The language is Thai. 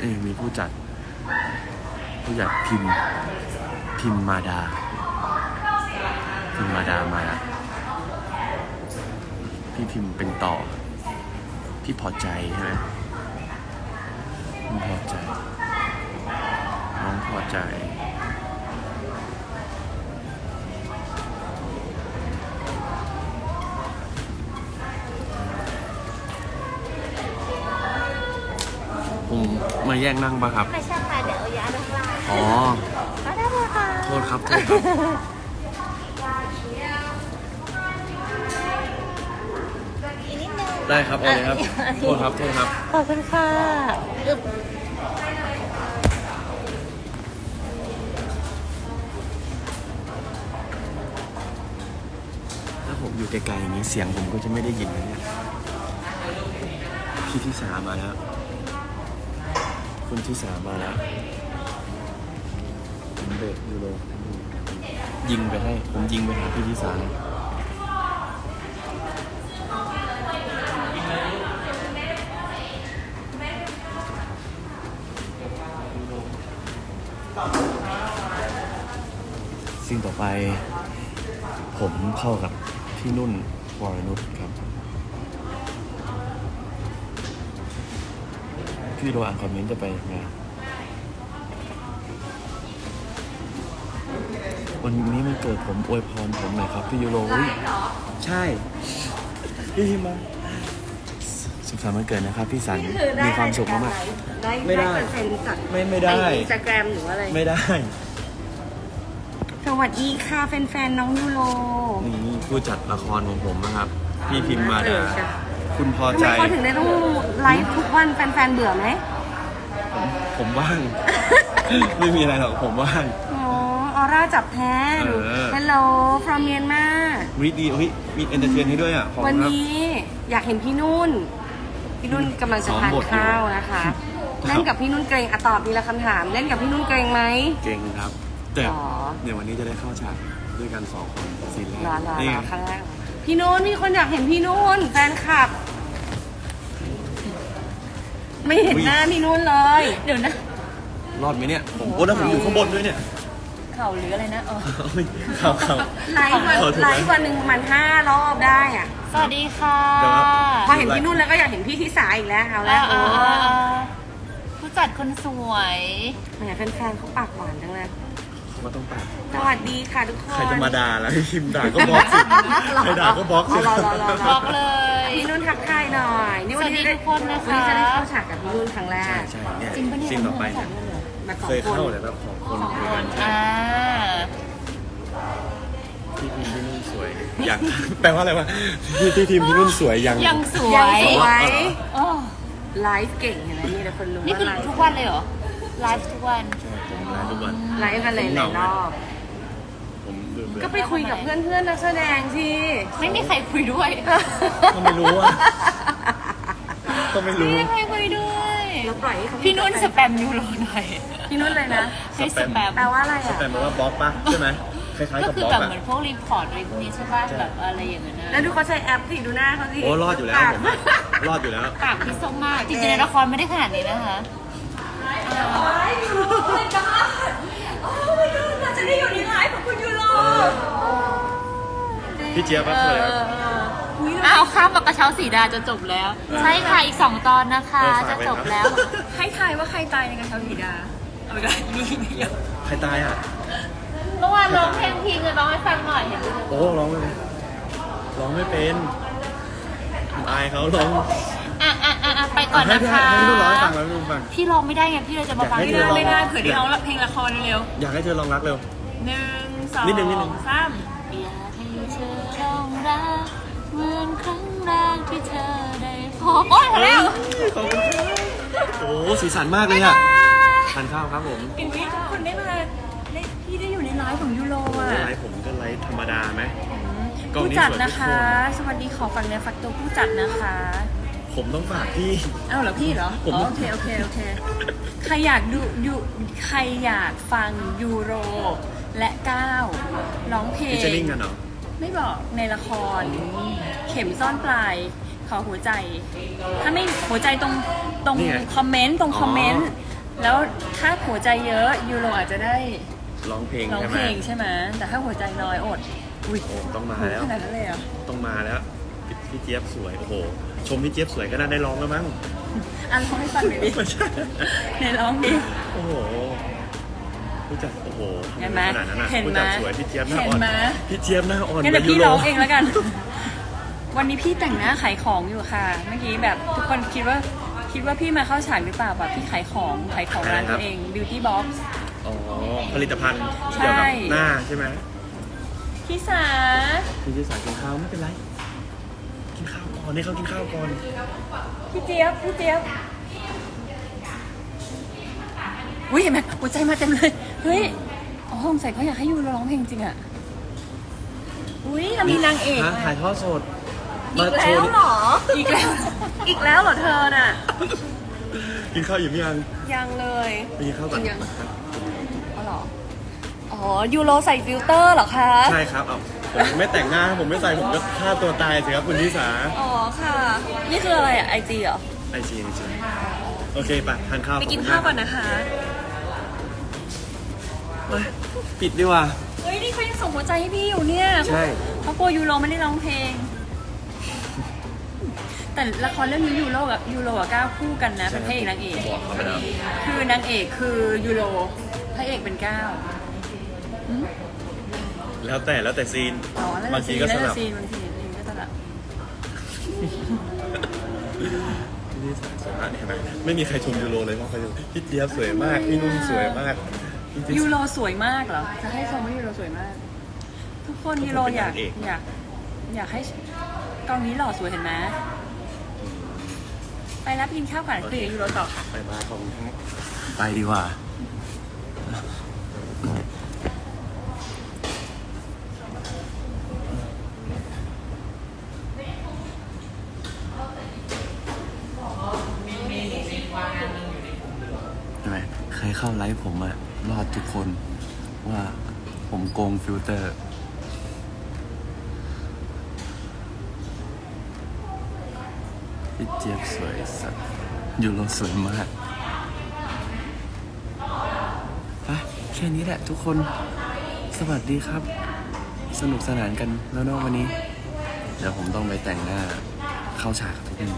เอ้มีผู้จัด ผู้จัดพิมพิมมาดา พิมมาดามา พี่พิมเป็นต่อ พี่พอใจใช่ไหมพี่พอใจ น้องพอใจ ผมมาแย่งนั่งปะครับ ไม่ใช่ค่ะเดี๋ยวเอายาด้านล่างอ๋อ ก็ได้เลยค่ะโทษครับโทษครับ อีกนิดนึงได้ครับเอาเลยครับ โทษครับโทษครับ ขอบคุณค่ะอึบถ้าผมอยู่ไกลๆอย่างนี้เสียงผมก็จะไม่ได้ยินนะเนี่ยพี่ที่สามาแล้ว คุณที่สามาแล้วผมเบรกยูโรยิงไปให้ ผมยิงไปหาพี่ที่สาเลยสิ่งต่อไป ผมเข้ากับพี่นุ่นวรนุชครับ พี่โรอ่านคอมเมนต์จะไปงานวันนี้มันเกิดผมอวยพรผมหน่อยครับพี่ยูโรอุ๊ยใช่พี่พิมพ์มาสุขสันต์วันเกิดนะครับพี่สันมีความสุขมากได้ไม่ได้เปอร์เซ็นต์จากๆไม่ไม่ได้อินสตาแกรมหรือว่าอะไรไม่ได้ สวัสดีค่ะแฟนๆน้องยูโรนี่ผู้จัดละครของผมนะครับ พี่พิมพ์มาเอดาอใช่ คุณพอทำใจ ไมเขาถึงได้ต้องไลฟ์ทุกวันแฟนๆเบื่อไหมผมผมว่าง ไม่มีอะไรหรอกผมว่าง อ๋อออร่าจับแท้ดูเออ Hello from Myanmar วิดีเฮ้ยมีเอนเตอร์เทนให้ด้วยอะขอบวันคุณครับ นี้อยากเห็นพี่นุ่น พี่นุ่นกำลังจะซ้อมทานบทอยู่ข้าวนะคะเล่นกับพี่นุ่นเกรงอะตอบดีละคำถาม เล่นกับพี่นุ่นเกรงไหม เก่งครับ แต่หรอ เดี๋ยววันนี้จะได้เข้าฉากด้วยกันสองคนซีนแรกรอรอนี่รไงอครั้งแรกพี่นุ่นมีคนอยากเห็นพี่นุ่นแฟนคลับ ไม่เห็นหน้าพี่นุ่นเลย เดี๋ยวนะ รอดไหมเนี่ย ผมโอ้แล้วผมอยู่ข้างบนด้วยเนี่ย เข่าหรืออะไรนะอ๋อข่าวข่าวไลฟ์วันขอโทษนะไลฟ์วันหนึ่งประมาณห้ารอบได้อะสวัสดีค่ะเดี๋ยวครับพอเห็นพี่นุ่นแล้วก็อยากเห็นพี่ทิสาอีกแล้วเอาแล้อ่าวโอ้อ่าอ่าผู้จัดคนสวยแหมแฟนๆเขาปากหวานจังเลยเขาก็ต้องปากสวัสดีค่ะทุกคน ใครจะมาด่าแล้วพิมพ์ด่าก็บล็อกสิใครด่าก็บล็อกสิ รอรอรอรบอกเลย พี่นุ่นทักทายหน่อยนี่วันนี้สวัสดีทุกคนนะคะ วันนี้จะได้เข้าฉากกับพี่นุ่นครั้งแรใช่กใช่เนี่ยจริงปะเนี่ยซีนต่อไปเนี่ยแบบสองเคยคนเข้าแต่แบบสองคนคุยกันใช่อ่าพี่พิมพ์พี่นุ่นสวยอยากแปลว่าอะไรวะพี่พี่พิมพ์พี่นุ่นสวยยังยังสวยังยสวยอ๋อไลฟ์เก่งเห็นไหมนี่แต่คนรู้นี่ว่าคือไลฟ์ทุกวันเลยเหรอ ไลฟ์ทุกวัน ใช่ผมไลฟ์ทุกวันไลฟ์กันเลยหลายรอบผมเบื่อเบื่อ ก็ไปคุยกับเพื่อนเพื่อนๆนักแสดงที่ไม่มีใครคุยด้วยก็ไม่รู้อะก็ไม่ไม่รู้ มีใครคุยด้วยเราปล่อยให้เขาพี่นุ่นสแปมยูโรหน่อยพี่นุ่นเลยนะ ให้สแปมแปลว่าอะไรสอะ แปมแปลว่าบล็อกปะใช่ไหมคล้ายๆก็กับคือบล็อกแบบอะ เหมือนพวกรีพอร์ตอะไรพวกนี้ใช่ป่ะแบบอะไรอย่างเงี้ยแล้วนะดูเขาใช้แอปสิดูหน้าเขาสิโอ้รอดอยู่แล้วผมอะรอดอยู่แล้ว ปากพี่ส้มมากจริงๆในละครไม่ได้ขนาดนี้นะคะจะได้อยู่ในไลฟ์ของคุณยูโร พี่เจี๊ยบครับเลยครับ อ้าวข้ามมากระเช้าสีดาจะจบแล้ว ใช่ค่ะอีกสองตอนนะคะ เออฝาจะกไว้จบครับแล้ว ให้ทายว่าใครตายในกระเช้าผีดา เอาไปกันนี่นี่เยอะใครตายอะ เมื่อวานร้องเพลงพีกันร้องให้ฟังหน่อยเห็นไหมโอ้ร้องไม่เป็นร้องไม่เป็นผมอายเขาร้องอะอะอะอะไปก่อนให้นะพี่คะ ให้พี่นุ่นร้องให้ฟังแล้วพี่นุ่นฟัง พี่ร้องไม่ได้ไงพี่เลยจะมาฟังอยากให้ที่เธอร้องร้ไม่ได้เผื่อได้ร้องเพลงละครเร็วอยากให้เธอลองรักเร็ว ๆหนึ่ง สองนิดนึงนิดนึง สามอยากให้เธอลองรักเหมือนครั้งแรกที่เธอได้พบโอ้ยพอแล้วขอบคุณครับโอ้สีสันมากเลยอะทานข้าวครับผมอีกวิทุกคนได้มาได้พี่ได้อยู่ในไลฟ์ของยูโรอะไลฟ์ผมก็ไลฟ์ธรรมดาไหมกล้องผู้นี้จัดสวยนะทุกคะสวัสดีขอฟังเนื้อฟักตัวผู้จัดนะคะ ผมต้องฝากพี่ เอ้าเหรอพี่เหรอผม อ๋อโอเคโอเคโอเค ใครอยากดูยูใครอยากฟังยูโร และก้าวร้องเพลพี่งจะนิ่งกันเหรอ ไม่บอกในละคร เข็มซ่อนปลาย ขอหัวใจ ถ้าไม่หัวใจตรงตรงนี่ไงคอมเมนต์ตรงอ๋อ คอมเมนต์แล้วถ้าหัวใจเยอะยูโรอาจจะได้ร้องเพลงร้องใช่ไหเพมลงใช่ไหมแต่ถ้าหัวใจน้อยอดอุ้ยโอ้ต้องมาโหแล้ว ขนาดนั้นเลยเหรอะต้องมาแล้วพี่พี่เจี๊ยบสวยโอ้โห ชมพี่เจี๊ยบสวยก็น่าได้ร้องแล้วมั้งอะร้องให้ฟังหน่อยดิไม่ใช่ไหนร้องดิโอ้โหรู้จักโอ้โหทำเห็นไหมขนาดนั้นอะเห็นไหมรู้จักสวยพี่เจี๊ยบหน้าอ่อนเห็นไหม พี่เจี๊ยบหน้าอ่อนงั้นเดี๋ยวพี่การ้องโเองแล้วกัน วันนี้พี่แต่งหน้าขายของอยู่ค่ะ เมื่อกี้แบบทุกคนคิดว่าคิดว่าพี่มาเข้าฉากหรือเปล่าแบบพี่ขายของขายของร้านตัวเอง beauty box อ๋อผลิตภัณฑ์ใช่เกี่ยวกับหน้าใช่ไหมพี่สาพี่เจี๊ยบสายกินข้าวไม่เป็นไรกินข้าวก่อนให้เขากินข้าวก่อนพี่เจี๊ยบพี่เจี๊ยบอุ้ยเห็นไหมหัวใจมาเต็มเลยเฮ้ย อ๋อสงสัยเขาอยากให้ยูร้องเพลงจริงอะอุ้ยเรามีนางเอกฮะอะถ่ายทอดสดอีกมาโชแล้วดิเหรอ อีกแล้ว อีกแล้วเหรอเธอน่ะ กินข้าวอยู่ไหมยังยังเลยไปกินข้าวก่อนยังนะครับอ๋อเหรอ อ๋อยูโรใส่ฟิลเตอร์เหรอคะ ใช่ครับเอาผมไม่แต่งหน้าผมไม่ใส่ผมก็ฆ่าตัวตายสิครับคุณนิสาอ๋อค่ะ นี่คืออะไรอะไอจีเหรอไอจีไอจีโอเคไปทานข้าวไปกินขบข้าวมก่อนนะคะ ไปปิดดีกว่า เฮ้ย นี่เขายังส่งหัวใจให้พี่อยู่เนี่ยใช่เขากลัวยูโรไม่ได้ร้องเพลง แต่ละครเรื่องนี้ยูโรกับยูโรกับก้าวคู่กันนะ เป็นพระเอกนางเอก บอกเขาไปแล้วคือนางเอกคือยูโร พระเอกเป็นก้าวแล้วแต่แล้วแต่ซีน อ๋อแล้วบางทีก็สแล้วลับ ซีนบางทีซีนก็สลับพี่นิสาสวยมากเห็นไหมไม่มีใครชมยูโรเลยเพราะใครชมพี่เจี๊ยบสวยมาก พี่นุ่นสวยมากจริงๆ ยูโรสวยมากเหรอ จะให้ชมว่ายูโรสวยมาก ทุกคนยูโรอยากเป็นนางเอกอยากอยากให้กองนี้หล่อสวยเห็นไหมไปรับกินข้าวก่อนคุยกับยูโรต่อค่ะไปบายขอบคุณครับไปดีกว่าใช่ไหมใครเข้าไลฟ์ผมอะ รอดทุกคนว่าผมโกงฟิลเตอร์ พี่เจี๊ยบสวยสัตว์ยูโรสวยมากไปแค่นี้แหละทุกคน สวัสดีครับ สนุกสนานกันแล้วเนอะวันนี้ เดี๋ยวผมต้องไปแต่งหน้าเข้าฉากทุกคน